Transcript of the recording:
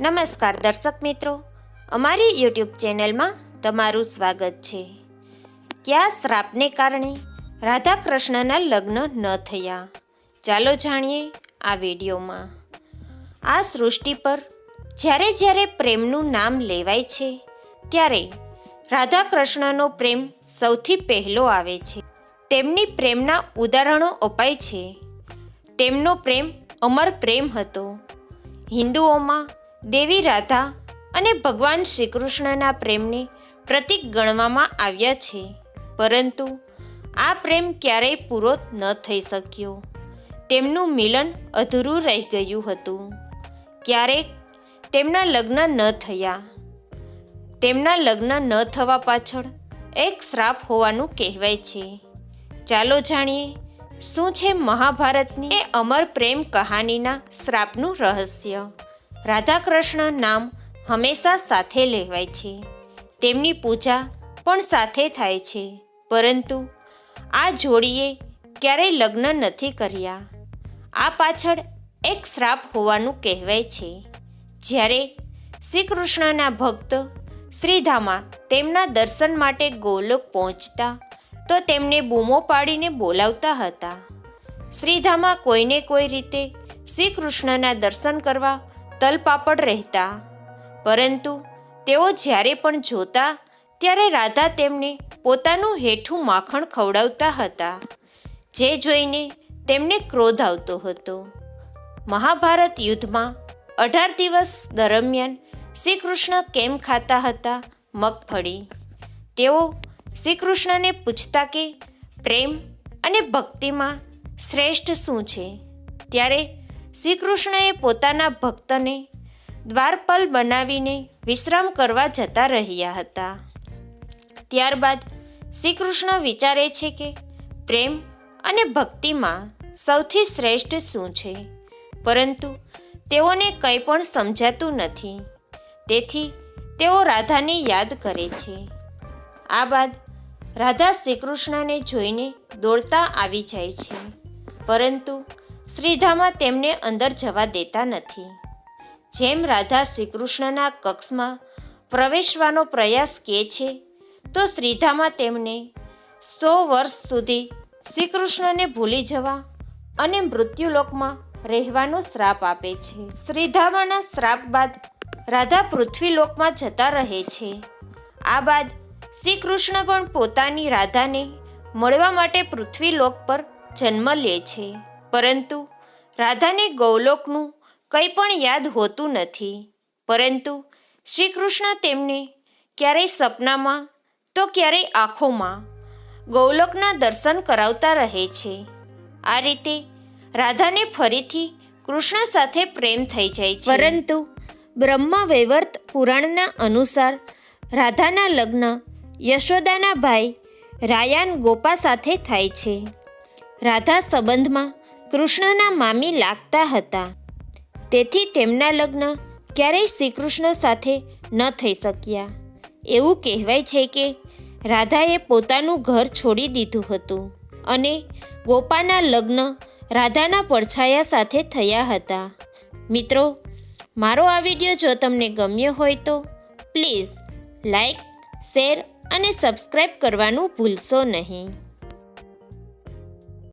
નમસ્કાર દર્શક મિત્રો, અમારી યુટ્યુબ ચેનલમાં તમારું સ્વાગત છે. કયા શ્રાપને કારણે રાધા કૃષ્ણના લગ્ન ન થયા? ચાલો જાણીએ આ વિડીયોમાં. આ સૃષ્ટિ પર જ્યારે જ્યારે પ્રેમનું નામ લેવાય છે, ત્યારે રાધા કૃષ્ણનો પ્રેમ સૌથી પહેલો આવે છે. તેમની પ્રેમના ઉદાહરણો અપાય છે. તેમનો પ્રેમ અમર પ્રેમ હતો. હિન્દુઓમાં દેવી રાધા અને ભગવાન શ્રી કૃષ્ણના પ્રેમને પ્રતીક ગણવામાં આવ્યા છે. પરંતુ આ પ્રેમ ક્યારેય પૂરો ન થઈ શક્યો. તેમનું મિલન અધૂરું રહી ગયું હતું. ક્યારેક તેમના લગ્ન ન થયા. તેમના લગ્ન ન થવા પાછળ એક શ્રાપ હોવાનું કહેવાય છે. ચાલો જાણીએ, શું છે મહાભારતની એ અમર પ્રેમ કહાનીના શ્રાપનું રહસ્ય? રાધા કૃષ્ણ નામ હંમેશા સાથે લેવાય છે. તેમની પૂજા પણ સાથે થાય છે. પરંતુ આ જોડીએ ક્યારેય લગ્ન નથી કર્યા. આ પાછળ એક શ્રાપ હોવાનું કહેવાય છે. જ્યારે શ્રી કૃષ્ણના ભક્ત શ્રીધામા તેમના દર્શન માટે ગોલોક પહોંચતા, તો તેમને બૂમો પાડીને બોલાવતા હતા. શ્રીધામા કોઈને કોઈ રીતે શ્રી કૃષ્ણના દર્શન કરવા તલપાપડ રહેતા. પરંતુ તેઓ જ્યારે પણ જોતા, ત્યારે રાધા તેમને પોતાનું હેઠું માખણ ખવડાવતા હતા, જે જોઈને તેમને ક્રોધ આવતો હતો. મહાભારત યુદ્ધમાં અઢાર દિવસ દરમિયાન શ્રી કૃષ્ણ કેમ ખાતા હતા મગફળી? તેઓ શ્રી કૃષ્ણને પૂછતા કે, પ્રેમ અને ભક્તિમાં શ્રેષ્ઠ શું છે? ત્યારે શ્રી કૃષ્ણએ પોતાના ભક્તને દ્વારપલ બનાવીને વિશ્રામ કરવા જતા રહ્યા હતા. ત્યારબાદ શ્રી કૃષ્ણ વિચારે છે કે પ્રેમ અને ભક્તિમાં સૌથી શ્રેષ્ઠ શું છે? પરંતુ તેઓને કંઈ પણ સમજાતું નથી. તેથી તેઓ રાધાને યાદ કરે છે. આ બાદ રાધા શ્રીકૃષ્ણને જોઈને દોડતા આવી જાય છે. પરંતુ શ્રીધામા તેમને અંદર જવા દેતા નથી. જેમ રાધા શ્રીકૃષ્ણના કક્ષમાં પ્રવેશવાનો પ્રયાસ કે છે, તો શ્રીધામા તેમને સો વર્ષ સુધી શ્રીકૃષ્ણને ભૂલી જવા અને મૃત્યુલોકમાં રહેવાનો શ્રાપ આપે છે. શ્રીધામાના શ્રાપ બાદ રાધા પૃથ્વીલોકમાં જતા રહે છે. આ બાદ શ્રી કૃષ્ણ પણ પોતાની રાધાને મળવા માટે પૃથ્વીલોક પર જન્મ લે છે. પરંતુ રાધાને ગૌલોકનું કંઈ પણ યાદ હોતું નથી. પરંતુ શ્રી કૃષ્ણ તેમને ક્યારેય સપનામાં તો ક્યારેય આંખોમાં ગૌલોકના દર્શન કરાવતા રહે છે. આ રીતે રાધાને ફરીથી કૃષ્ણ સાથે પ્રેમ થઈ જાય છે. પરંતુ બ્રહ્મા વૈવર્ત પુરાણના અનુસાર રાધાના લગ્ન યશોદાના ભાઈ રાયાન ગોપા સાથે થાય છે. રાધા સંબંધમાં કૃષ્ણના મામી લાગતા હતા. તેથી તેમના લગ્ન ક્યારેય શ્રીકૃષ્ણ સાથે ન થઈ શક્યા. એવું કહેવાય છે કે રાધાએ પોતાનું ઘર છોડી દીધું હતું અને ગોપાના લગ્ન રાધાના પડછાયા સાથે થયા હતા. મિત્રો, મારો આ વીડિયો જો તમને ગમ્યો હોય તો પ્લીઝ લાઈક, શેર અને સબસ્ક્રાઈબ કરવાનું ભૂલશો નહીં.